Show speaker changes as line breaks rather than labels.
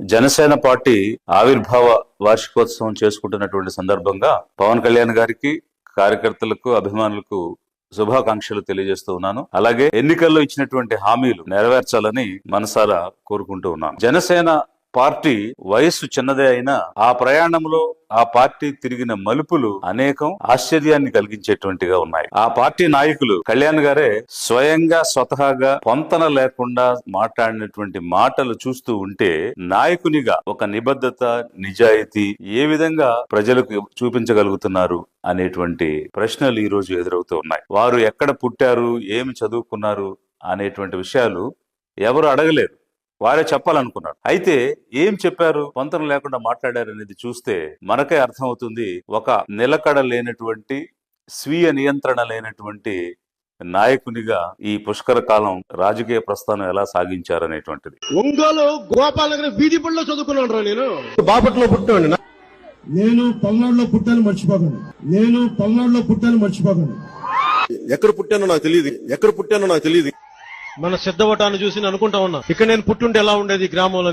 Janasena party ఆవిర్భావ వార్షికోత్సవం చేసుకుంటున్నటువంటి సందర్భంగా పవన్ కళ్యాణ్ గారికి కార్యకర్తలకు అభిమానులకు శుభాకాంక్షలు తెలియజేస్తూ ఉన్నాను. అలాగే ఎన్నికల్లో ఇచ్చినటువంటి హామీలు నెరవేర్చాలని మనసారా కోరుకుంటూ ఉన్నాను. జనసేన పార్టీ వయస్సు చిన్నదే అయినా ఆ ప్రయాణంలో ఆ పార్టీ తిరిగిన మలుపులు అనేకం ఆశ్చర్యాన్ని కలిగించేటువంటిగా ఉన్నాయి. ఆ పార్టీ నాయకులు కళ్యాణ్ గారే స్వయంగా స్వతహాగా పొంతన లేకుండా మాట్లాడినటువంటి మాటలు చూస్తూ ఉంటే నాయకునిగా ఒక నిబద్ధత నిజాయితీ ఏ విధంగా ప్రజలకు చూపించగలుగుతున్నారు అనేటువంటి ప్రశ్నలు ఈ రోజు ఎదురవుతూ ఉన్నాయి. వారు ఎక్కడ పుట్టారు ఏమి చదువుకున్నారు అనేటువంటి విషయాలు ఎవరు అడగలేరు. వారే చెప్పాలనుకున్నారు. అయితే ఏం చెప్పారు? పొంతన లేకుండా మాట్లాడారు అనేది చూస్తే మనకే అర్థమవుతుంది ఒక నిలకడ లేనటువంటి స్వీయ నియంత్రణ లేనటువంటి నాయకునిగా ఈ పుష్కర కాలం రాజకీయ ప్రస్థానం ఎలా సాగించారనేటువంటిది.
ఒంగోలు గోపాలనగర్ వీధి పడిలో చదువుకున్నాను రా నేను.
బాపట్లో పుట్టాడు
నేను పల్నాడులో పుట్టాను మర్చిపోకండి. నేను పల్నాడులో పుట్టాను మర్చిపోకండి.
ఎక్కడ పుట్టానో నాకు తెలియదు. ఎక్కడ పుట్టానో నాకు తెలియదు.
మన సిద్ధవటాన్ని చూసి నేను అనుకుంటా ఉన్నా. ఇక్కడ నేను పుట్టుంటే ఎలా ఉండేది గ్రామంలో